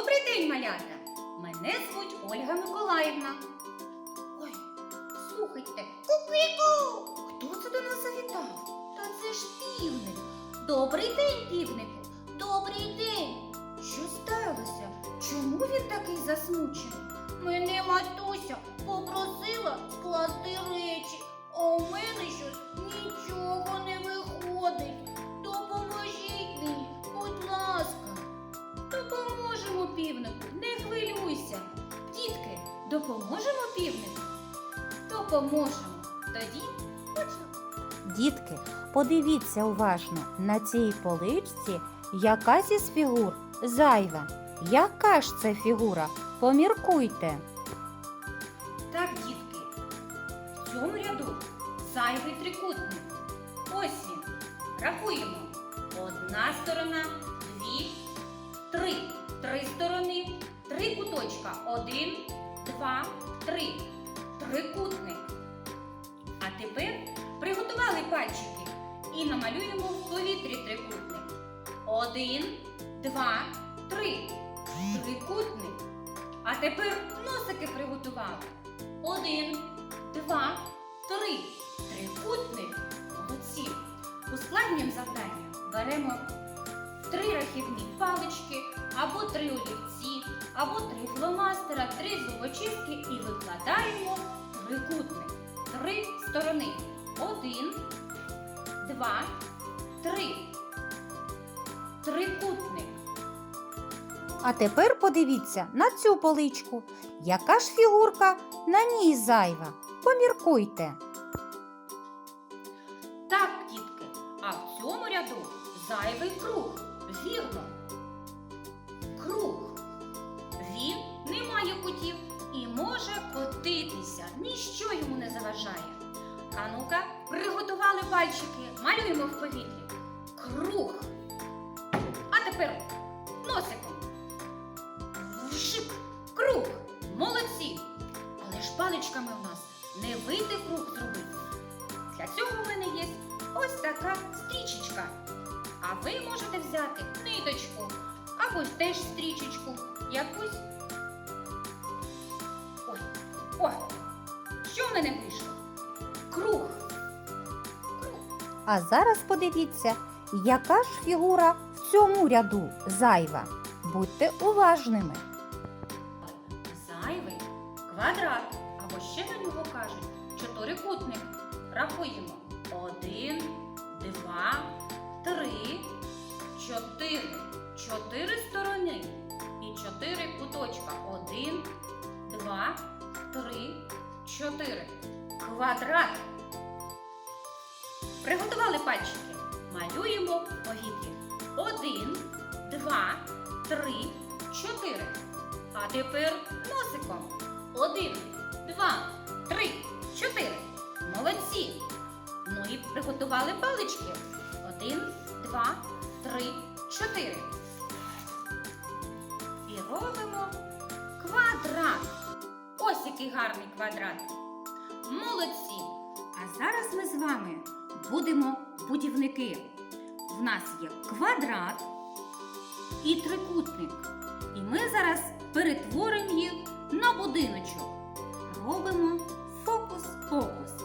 Добрий день, малята! Мене звуть Ольга Миколаївна. Ой, слухайте, Кукику! Хто це до нас завітав? Та це ж півник. Добрий день, півнику! Добрий день! Що сталося? Чому він такий засмучений? Мене матуся попросила скласти речі, а у мене щось нічого. Допоможемо півнику? Допоможемо. Тоді почнемо. Дітки, подивіться уважно на цій поличці якась із фігур зайва. Яка ж це фігура? Поміркуйте. Так, дітки, в цьому ряду зайвий трикутник. Ось він. Рахуємо. Одна сторона, дві, три. Три сторони, три куточка. Один, два, три. Трикутник. А тепер приготували пальчики і намалюємо в повітрі трикутник. Один, два, три. Трикутник. А тепер носики приготували. Один, два, три. Трикутник. Молодці. Ускладнюємо завдання. Беремо три рахівні палички, або три олівці, або три фломастера, три зубочистки і викладаємо трикутник. Три сторони. Один, два, три. Трикутник. А тепер подивіться на цю поличку. Яка ж фігурка на ній зайва? Поміркуйте. Так, дітки, а в цьому ряду зайвий круг. Вірно. Круг. Він не має кутів може котитися. Ніщо йому не заважає. А ну-ка, приготували пальчики, малюємо в повітрі. Круг. А тепер носиком. Вшик. Круг. Молодці. Але ж паличками у нас не вийде круг зробити. Для цього в мене є ось така стрічечка. А ви можете взяти ниточку або теж стрічечку якусь. О, що в мене вийшло? Круг. А зараз подивіться, яка ж фігура в цьому ряду зайва. Будьте уважними. Зайвий квадрат, або ще на нього кажуть чотирикутник. Рахуємо. Один, два, три, чотири. Чотири сторони і чотири куточка. Один, 4. Квадрат. Приготували пальчики. Малюємо огірки. Один, два, три, чотири. А тепер носиком. Один, два, три, чотири. Молодці. Ну і приготували палички. Один, два, три, чотири. Який гарний квадрат. Молодці. А зараз ми з вами будемо будівники. В нас є квадрат і трикутник. І ми зараз перетворимо їх на будиночок. Робимо фокус-фокус.